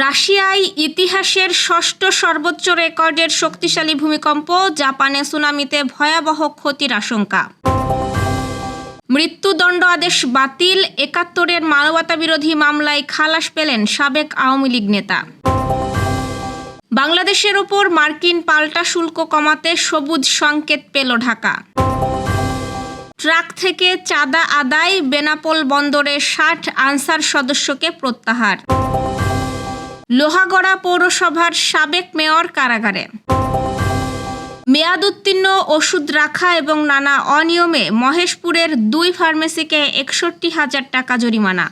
রাশিয়ায় ইতিহাসের ষষ্ঠ সর্বোচ্চ রেকর্ডের শক্তিশালী ভূমিকম্প, জাপানে সুনামিতে ভয়াবহ ক্ষতির আশঙ্কা। মৃত্যুদণ্ড আদেশ বাতিল, একাত্তরের মানবতাবিরোধী মামলায় খালাস পেলেন সাবেক আওয়ামী লীগ নেতা। বাংলাদেশের ওপর মার্কিন পাল্টা শুল্ক কমাতে সবুজ সংকেত পেল ঢাকা। ট্রাক থেকে চাঁদা আদায়, বেনাপোল বন্দরে ষাট আনসার সদস্যকে প্রত্যাহার। লোহাগড়া পৌরসভার সাবেক মেয়র কারাগারে। মেয়াদ উত্তীর্ণ ওষুধ রাখা এবং নানা অনিয়মে মহেশপুরের দুই ফার্মেসিকে একষট্টি হাজার টাকা জরিমানা।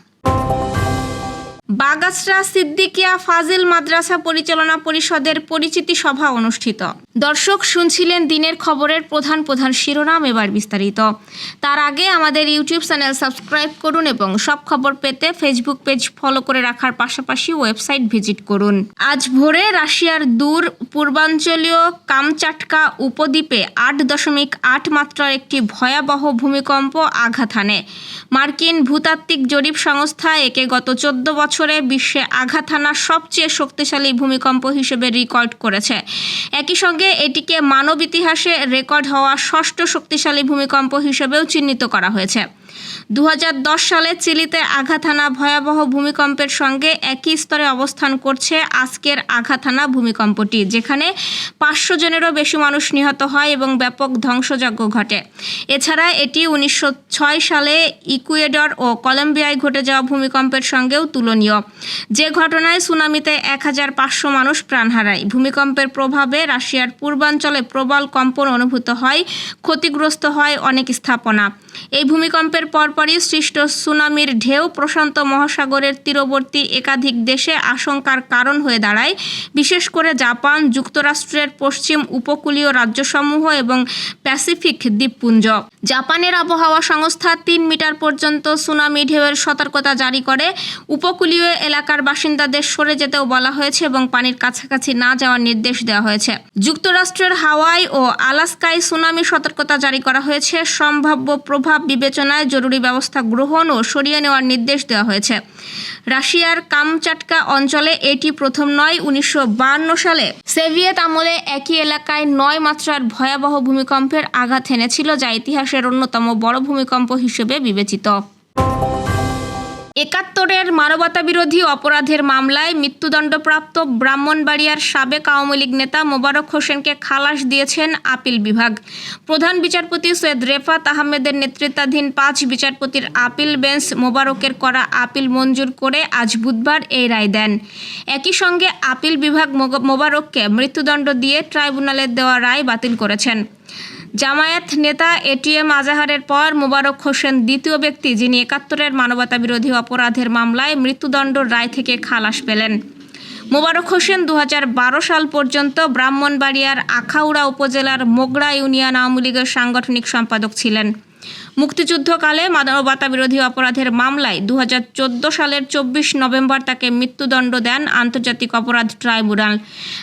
বাগাসরা সিদ্দিকিয়া ফাজিল মাদ্রাসা পরিচালনা পরিষদের পরিচিতি সভা অনুষ্ঠিত। দর্শক শুনছিলেন দিনের খবরের প্রধান প্রধান শিরোনাম এবার বিস্তারিত। তার আগে আমাদের ইউটিউব চ্যানেল সাবস্ক্রাইব করুন এবং সব খবর পেতে ফেসবুক পেজ ফলো করে রাখার পাশাপাশি ওয়েবসাইট ভিজিট করুন। আজ ভোরে রাশিয়ার দূর পূর্বাঞ্চলীয় কামচাটকা উপদ্বীপে আট দশমিক আট মাত্রার একটি ভয়াবহ ভূমিকম্প আঘাত হানে। মার্কিন ভূতাত্ত্বিক জরিপ সংস্থা একে গত চোদ্দ বছরে বিশ্বে আঘাত হানা সবচেয়ে শক্তিশালী ভূমিকম্প হিসেবে রেকর্ড করেছে। একই সঙ্গে এটিকে মানব ইতিহাসে রেকর্ড হওয়া ষষ্ঠ শক্তিশালী ভূমিকম্প হিসেবেও চিহ্নিত করা হয়েছে। দু হাজার দশ সালে চিলিতে আঘাত ভয়াবহ ভূমিকম্পের সঙ্গে একই স্তরে অবস্থান করছে আজকের আঘাত ভূমিকম্পটি, যেখানে পাঁচশো জনেরও বেশি মানুষ নিহত হয় এবং ব্যাপক ধ্বংসযজ্ঞ ঘটে। এছাড়া এটি উনিশশো ছয় সালে ইকুয়েডর ও কলম্বিয়ায় ঘটে যাওয়া ভূমিকম্পের সঙ্গেও তুলনীয়। যে ঘটনায় সুনামিতে এক হাজার পাঁচশো মানুষ প্রাণ হারায়। ভূমিকম্পের প্রভাবে রাশিয়ার পূর্বাঞ্চলে প্রবল কম্পন অনুভূত হয়, ক্ষতিগ্রস্ত হয় অনেক স্থাপনা। এই ভূমিকম্পের পরপরই সৃষ্ট সুনামির ঢেউ প্রশান্ত মহাসাগরের তীরবর্তী একাধিক দেশে আশঙ্কার কারণ হয়ে দাঁড়ায়। বিশেষ করে জাপান, যুক্তরাষ্ট্রের পশ্চিম উপকূলীয় রাজ্যসমূহ এবং প্যাসিফিক দ্বীপপুঞ্জ। জাপানের আবহাওয়া সংস্থা তিন মিটার পর্যন্ত সুনামি ঢেউয়ের সতর্কতা জারি করে। উপকূলীয় এলাকার বাসিন্দাদের সরে যেতেও বলা হয়েছে এবং পানির কাছাকাছি না যাওয়ার নির্দেশ দেওয়া হয়েছে। যুক্তরাষ্ট্রের হাওয়াই ও আলাস্কায় সুনামি সতর্কতা জারি করা হয়েছে। সম্ভাব্য প্রভাব বিবেচনায় জরুরি ব্যবস্থা গ্রহণ ও সরিয়ে নেওয়ার নির্দেশ দেওয়া হয়েছে। রাশিয়ার কামচাটকা অঞ্চলে এটি প্রথম নয়, উনিশশো সালে। সেভিয়েত আমলে একই এলাকায় নয় মাত্রার ভয়াবহ ভূমিকম্পের আঘাত এনেছিল, যা ইতিহাসের অন্যতম বড় ভূমিকম্প হিসেবে বিবেচিত। একাত্তরের মানবতাবিরোধী অপরাধের মামলায় মৃত্যুদণ্ডপ্রাপ্ত ব্রাহ্মণবাড়িয়ার সাবেক আওয়ামী লীগ নেতা মোবারক হোসেনকে খালাস দিয়েছেন আপিল বিভাগ। প্রধান বিচারপতি সৈয়দ রেফাত আহমেদের নেতৃত্বাধীন পাঁচ বিচারপতির আপিল বেঞ্চ মোবারকের করা আপিল মঞ্জুর করে আজ বুধবার এই রায় দেন। একই সঙ্গে আপিল বিভাগ মোবারককে মৃত্যুদণ্ড দিয়ে ট্রাইব্যুনালের দেওয়া রায় বাতিল করেছেন। জামায়াত নেতা এটিএম আজাহারের পর মোবারক হোসেন দ্বিতীয় ব্যক্তি, যিনি একাত্তরের মানবতাবিরোধী অপরাধের মামলায় মৃত্যুদণ্ড রায় থেকে খালাস পেলেন। মোবারক হোসেন দু হাজার বারো সাল পর্যন্ত ব্রাহ্মণবাড়িয়ার আখাউড়া উপজেলার মোগড়া ইউনিয়ন আওয়ামী লীগের সাংগঠনিক সম্পাদক ছিলেন। মুক্তিযুদ্ধকালে মানবতাবিরোধী অপরাধের মামলায় দু হাজার চোদ্দ সালের চব্বিশ নভেম্বর তাকে মৃত্যুদণ্ড দেন আন্তর্জাতিক অপরাধ ট্রাইব্যুনাল।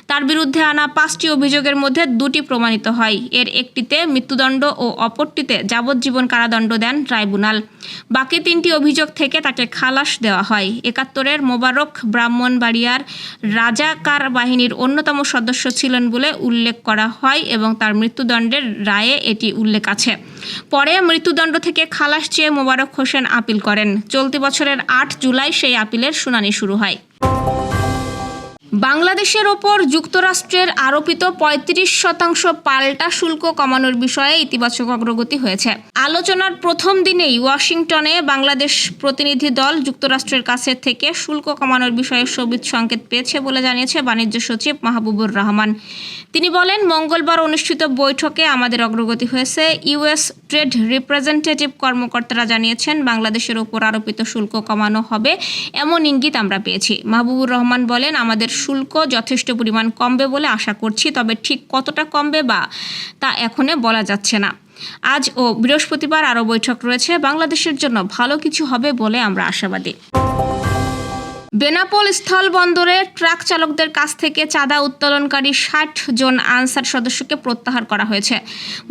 তার বিরুদ্ধে আনা পাঁচটি অভিযোগের মধ্যে দুটি প্রমাণিত হয়। এর একটিতে মৃত্যুদণ্ড ও অপরটিতে যাবজ্জীবন কারাদণ্ড দেন ট্রাইব্যুনাল। বাকি তিনটি অভিযোগ থেকে তাকে খালাস দেওয়া হয়। একাত্তরের মোবারক ব্রাহ্মণবাড়িয়ার রাজাকার বাহিনীর অন্যতম সদস্য ছিলেন বলে উল্লেখ করা হয় এবং তার মৃত্যুদণ্ডের রায়ে এটি উল্লেখ আছে। পরে মৃত্যুদণ্ড থেকে খালাস চেয়ে মোবারক হোসেন আপিল করেন। চলতি বছরের আট জুলাই সেই আপিলের শুনানি শুরু হয়। বাংলাদেশের ওপর যুক্তরাষ্ট্রের আরোপিত পঁয়ত্রিশ শতাংশ পাল্টা শুল্ক কমানোর বিষয়ে ইতিবাচক অগ্রগতি হয়েছে। আলোচনার প্রথম দিনেই ওয়াশিংটনে বাংলাদেশ প্রতিনিধি দল যুক্তরাষ্ট্রের কাছে থেকে শুল্ক কমানোর বিষয়ে সবিত সংকেত পেয়েছে বলে জানিয়েছে বাণিজ্য সচিব মাহবুবুর রহমান। তিনি বলেন, মঙ্গলবার অনুষ্ঠিত বৈঠকে আমাদের অগ্রগতি হয়েছে। ইউএস ট্রেড রিপ্রেজেন্টেটিভ কর্মকর্তারা জানিয়েছেন, বাংলাদেশের ওপর আরোপিত শুল্ক কমানো হবে এমন ইঙ্গিত আমরা পেয়েছি। মাহবুবুর রহমান বলেন, আমাদের শুল্ক যথেষ্ট পরিমাণ কমবে বলে আশা করছি, তবে ঠিক কতটা কমবে বা তা এখনে বলা যাচ্ছে না। আজ ও বৃহস্পতিবার আরও বৈঠক রয়েছে, বাংলাদেশের জন্য ভালো কিছু হবে বলে আমরা আশাবাদী। বেনাপোল স্থল বন্দরে ট্রাক চালকদের কাছ থেকে চাঁদা উত্তোলনকারী ষাট জন আনসার সদস্যকে প্রত্যাহার করা হয়েছে।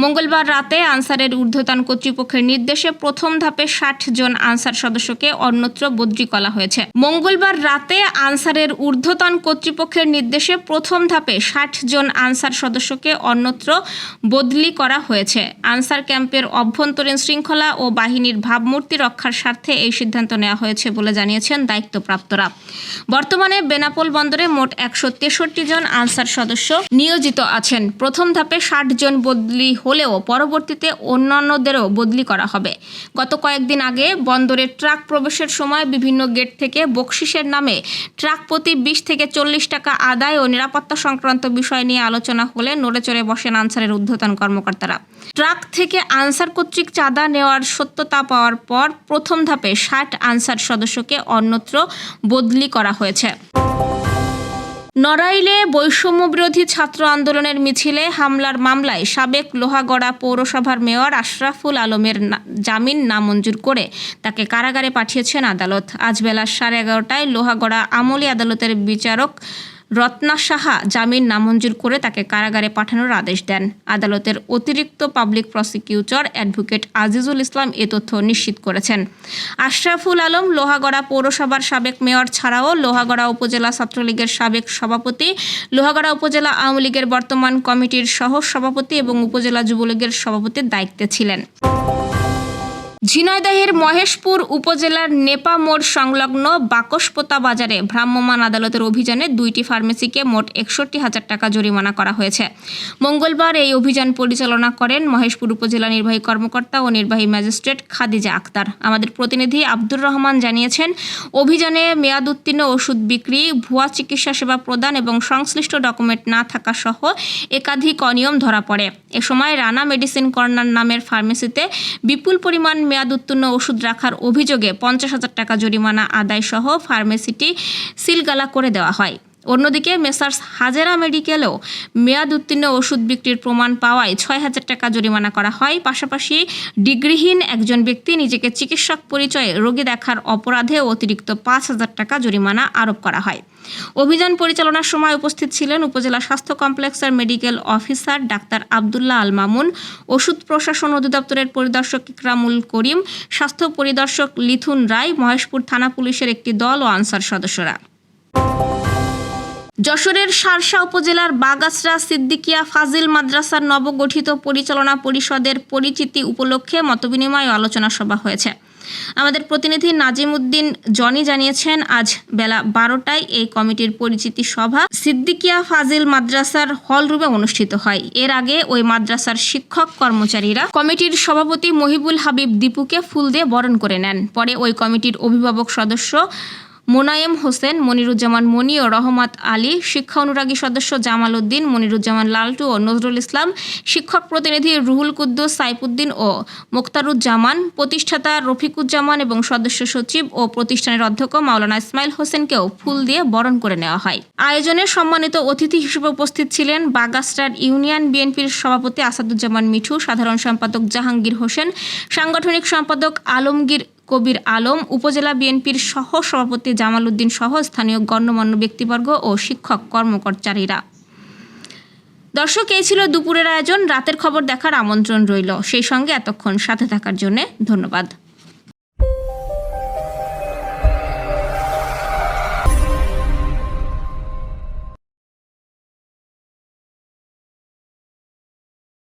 মঙ্গলবার রাতে আনসারের ঊর্ধ্বতন কর্তৃপক্ষের নির্দেশে প্রথম ধাপে ষাট জন আনসার সদস্যকে অন্যত্র বদলি করা হয়েছে। মঙ্গলবার রাতে আনসারের ঊর্ধ্বতন কর্তৃপক্ষের নির্দেশে প্রথম ধাপে ষাট জন আনসার সদস্যকে অন্যত্র বদলি করা হয়েছে। আনসার ক্যাম্পের অভ্যন্তরীণ শৃঙ্খলা ও বাহিনীর ভাবমূর্তি রক্ষার স্বার্থে এই সিদ্ধান্ত নেওয়া হয়েছে বলে জানিয়েছেন দায়িত্বপ্রাপ্তরা। বর্তমানে বেনাপোল বন্দরে মোট একশো তেষট্টি জন আনসার সদস্য নিয়োজিত আছেন। প্রথম ধাপে ষাট জন বদলি হলেও পরবর্তীতে অন্যান্যদেরও বদলি করা হবে। গত কয়েকদিন আগে বন্দরে ট্রাক প্রবেশের সময় বিভিন্ন গেট থেকে বকশিসের নামে ট্রাক প্রতি বিশ থেকে চল্লিশ টাকা আদায় ও নিরাপত্তা সংক্রান্ত বিষয় নিয়ে আলোচনা হলে নড়েচড়ে বসেন আনসারের ঊর্ধ্বতন কর্মকর্তারা। ট্রাক থেকে আনসার কর্তৃক চাঁদা নেওয়ার সত্যতা পাওয়ার পর প্রথম ধাপে ষাট আনসার সদস্যকে অন্যত্র বদলি করা হয়েছে। নড়াইলে বৈষম্য বিরোধী ছাত্র আন্দোলনের মিছিলে হামলার মামলায় সাবেক লোহাগড়া পৌরসভার মেয়র আশরাফুল আলমের জামিন নামঞ্জুর করে তাকে কারাগারে পাঠিয়েছেন আদালত। আজ বেলা সাড়ে এগারোটায় লোহাগড়া আমলি আদালতের বিচারক রত্না সাহা জামিন নামঞ্জুর করে তাকে কারাগারে পাঠানোর আদেশ দেন। আদালতের অতিরিক্ত public prosecutor advocate Azizul Islam এ তথ্য নিশ্চিত করেছেন। আশরাফুল আলম লোহাগড়া পৌরসভার সাবেক মেয়র ছাড়াও লোহাগড়া উপজেলা ছাত্রলীগের সাবেক সভাপতি, লোহাগড়া উপজেলা আওয়ামী লীগের বর্তমান কমিটির সহ সভাপতি এবং উপজেলা যুবলীগের সভাপতির দায়িত্বে ছিলেন। ঝিনাইদহের মহেশপুর উপজেলার নেপা মোড় সংলগ্ন বাকসপোতা বাজারে ভ্রাম্যমাণ আদালতের অভিযানে দুইটি ফার্মেসিকে মোট একষট্টি হাজার টাকা জরিমানা করা হয়েছে। মঙ্গলবার এই অভিযান পরিচালনা করেন মহেশপুর উপজেলা নির্বাহী কর্মকর্তা ও নির্বাহী ম্যাজিস্ট্রেট খাদিজা আক্তার। আমাদের প্রতিনিধি আব্দুর রহমান জানিয়েছেন, অভিযানে মেয়াদ উত্তীর্ণ ওষুধ বিক্রি, ভুয়া চিকিৎসা সেবা প্রদান এবং সংশ্লিষ্ট ডকুমেন্ট না থাকা সহ একাধিক অনিয়ম ধরা পড়ে। এ সময় রানা মেডিসিন কর্নার নামের ফার্মেসিতে বিপুল পরিমাণ মেয়াদ উত্তীর্ণ ওষুধ রাখার অভিযোগে পঞ্চাশ হাজার টাকা জরিমানা আদায়সহ ফার্মেসিটি সিলগালা করে দেওয়া হয়। অন্যদিকে মেসার্স হাজেরা মেডিকেলেও মেয়াদ উত্তীর্ণ ওষুধ বিক্রির প্রমাণ পাওয়ায় ছয় হাজার টাকা জরিমানা করা হয়। পাশাপাশি ডিগ্রিহীন একজন ব্যক্তি নিজেকে চিকিৎসক পরিচয়ে রোগী দেখার অপরাধে অতিরিক্ত পাঁচ হাজার টাকা জরিমানা আরোপ করা হয়। অভিযান পরিচালনার সময় উপস্থিত ছিলেন উপজেলা স্বাস্থ্য কমপ্লেক্সের medical officer doctor Abdullah Al Mamun, ওষুধ প্রশাসন অধিদপ্তরের পরিদর্শক ইকরামুল করিম, স্বাস্থ্য পরিদর্শক লিথুন রায়, মহেশপুর থানা পুলিশের একটি দল ও আনসার সদস্যরা। যশোরের শার্শা উপজেলার বাগাসরা সিদ্দিকিয়া ফাজিল মাদ্রাসার নবগঠিত পরিচালনা পরিষদের পরিচিতি উপলক্ষে মতবিনিময় আলোচনা সভা হয়েছে। আমাদের প্রতিনিধি নাজিম উদ্দিন জনি জানিয়েছেন, আজ বেলা বারোটায় এই কমিটির পরিচিতি সভা সিদ্দিকিয়া ফাজিল মাদ্রাসার হল রুমে অনুষ্ঠিত হয়। এর আগে ওই মাদ্রাসার শিক্ষক কর্মচারীরা কমিটির সভাপতি মহিবুল হাবিব দীপুকে ফুল দিয়ে বরণ করে নেন। পরে ওই কমিটির অভিভাবক সদস্য মোনায়েম হোসেন, মনিরুজ্জামান মনি ও রহমত আলী, শিক্ষা অনুরাগী সদস্য জামাল উদ্দিন, মনিরুজ্জামান লালটু ও নজরুল ইসলাম, শিক্ষক প্রতিনিধি রুহুল কুদ্দুস, সাইফুদ্দিন ও মোক্তারুজ্জামান প্রতিষ্ঠাতা রফিকুজ্জামান এবং সদস্য সচিব ও প্রতিষ্ঠানের অধ্যক্ষ মাওলানা ইসমাইল হোসেনকেও ফুল দিয়ে বরণ করে নেওয়া হয়। আয়োজনে সম্মানিত অতিথি হিসেবে উপস্থিত ছিলেন বাগাস্টার ইউনিয়ন বিএনপির সভাপতি আসাদুজ্জামান মিঠু, সাধারণ সম্পাদক জাহাঙ্গীর হোসেন, সাংগঠনিক সম্পাদক আলমগীর কবির আলম, উপজেলা বিএনপির সহ সভাপতি জামাল উদ্দিন সহ স্থানীয় গণ্যমান্য ব্যক্তিবর্গ ও শিক্ষক কর্মকর্তারীরা। দর্শক, এই ছিল দুপুরের আয়োজন। রাতের খবর দেখার আমন্ত্রণ রইল। সেই সঙ্গে এতক্ষণ সাথে থাকার জন্য ধন্যবাদ।